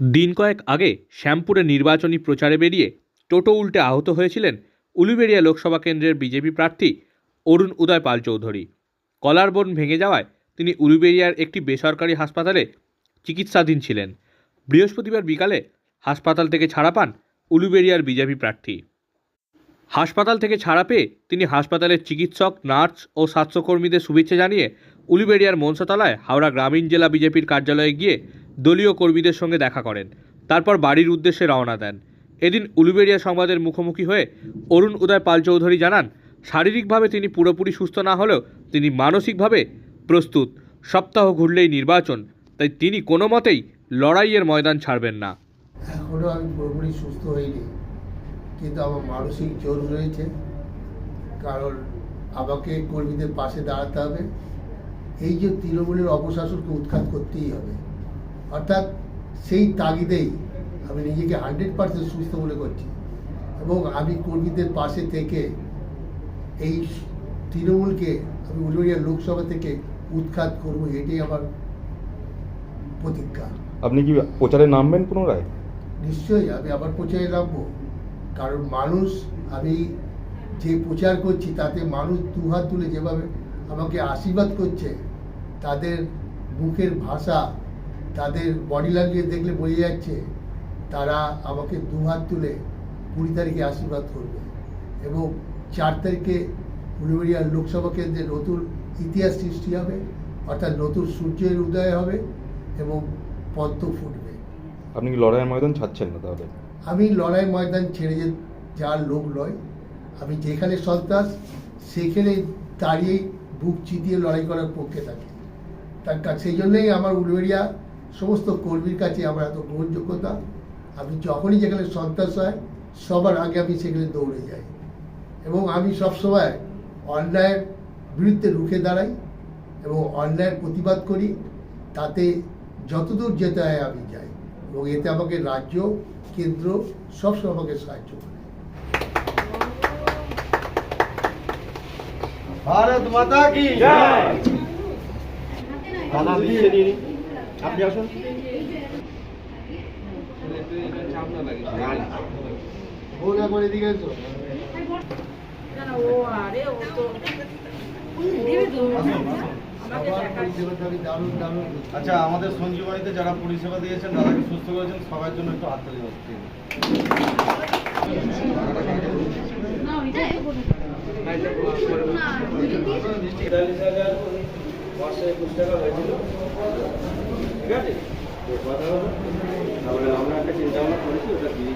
দিন কয়েক আগে শ্যামপুরে নির্বাচনী প্রচারে বেরিয়ে টোটো উল্টে আহত হয়েছিলেন উলুবেড়িয়া লোকসভা কেন্দ্রের বিজেপি প্রার্থী অরুণ উদয় পাল চৌধুরী। কলার বোন ভেঙে যাওয়ায় তিনি উলুবেড়িয়ার একটি বেসরকারি হাসপাতালে চিকিৎসাধীন ছিলেন। বৃহস্পতিবার বিকালে হাসপাতাল থেকে ছাড়া পান উলুবেড়িয়ার বিজেপি প্রার্থী। হাসপাতাল থেকে ছাড়া পেয়ে তিনি হাসপাতালের চিকিৎসক, নার্স ও স্বাস্থ্যকর্মীদের শুভেচ্ছা জানিয়ে উলুবেড়িয়ার মনসাতলায় হাওড়া গ্রামীণ জেলা বিজেপির কার্যালয়ে গিয়ে দলীয় কর্মীদের সঙ্গে দেখা করেন, তারপর বাড়ির উদ্দেশ্যে রওনা দেন। এদিন উলুবেড়িয়া সংবাদের মুখোমুখি হয়ে অরুণ উদয় পাল চৌধুরী জানান, শারীরিকভাবে তিনি পুরোপুরি সুস্থ না হলেও তিনি মানসিকভাবে প্রস্তুত। সপ্তাহ ঘুরলেই নির্বাচন, তাই তিনি কোনো মতেই লড়াইয়ের ময়দান ছাড়বেন না। এখনও আমি পুরোপুরি সুস্থ হইনি, কিন্তু আমার মানসিক জোর রয়েছে, কারণ আমাকে কর্মীদের পাশে দাঁড়াতে হবে। এই যে তৃণমূলের অপশাসনকে উৎখাত করতেই হবে। অর্থাৎ সেই তাগিদেই আমি নিজেকে হান্ড্রেড পার্সেন্ট সুস্থ মনে করছি। এবং আমি কর্মীদের পাশে থেকে এই তৃণমূলকে আমি উলুবেড়িয়া লোকসভা থেকে উৎখাত করব এটাই আমার প্রতিজ্ঞা। আপনি কি প্রচারে নামবেন পুনরায় নিশ্চয়ই আমি আবার প্রচারে নামবো। কারণ মানুষ আমি যে প্রচার করছি তাতে মানুষ দুহাত তুলে যেভাবে আমাকে আশীর্বাদ করছে তাদের মুখের ভাষা তাদের বডি ল্যাঙ্গুয়েজ দেখলে বোঝা যাচ্ছে তারা আমাকে দুহাত তুলে কুড়ি তারিখে আশীর্বাদ করবে। এবং চার তারিখে উলুবেড়িয়া লোকসভা কেন্দ্রে নতুন ইতিহাস সৃষ্টি হবে অর্থাৎ নতুন সূর্যের উদয় হবে এবং পদ্ম ফুটবে। আপনি কি লড়াইয়ের ময়দান ছাড়ছেন না তাহলে? আমি লড়াই ময়দান ছেড়ে যে যার লোক নয়। আমি যেখানে সন্ত্রাস সেখানে দাঁড়িয়েই বুক চিতিয়ে লড়াই করার পক্ষে থাকি। তার সেই জন্যই আমার উলুবেড়িয়া সমস্ত কর্মীর কাছে আমার এত গ্রহণযোগ্যতা। আমি যখনই যেখানে সন্ত্রাস হয় সবার আগে আমি সেখানে দৌড়ে যাই। এবং আমি সবসময় অন্যায়ের বিরুদ্ধে রুখে দাঁড়াই এবং অন্যায়ের প্রতিবাদ করি তাতে যতদূর যেতে হয় আমি যাই। এবং এতে আমাকে রাজ্য কেন্দ্র সবসময় আমাকে সাহায্য করে। ভারত মাতা কি? দাদা দিচ্ছে নিয়ে নিন। আপনি আসুন। আচ্ছা আমাদের সঞ্জীবনীতে যারা পরিষেবা দিয়েছেন দাদাকে সুস্থ করেছেন সবার জন্য একটু হাততালি হচ্ছে তেতাল্লিশ হাজার পাঁচশো একুশ টাকা হয়েছিল। ঠিক আছে তারপরে আমরা একটা চিন্তা ভাবনা করেছি ওটা দিয়ে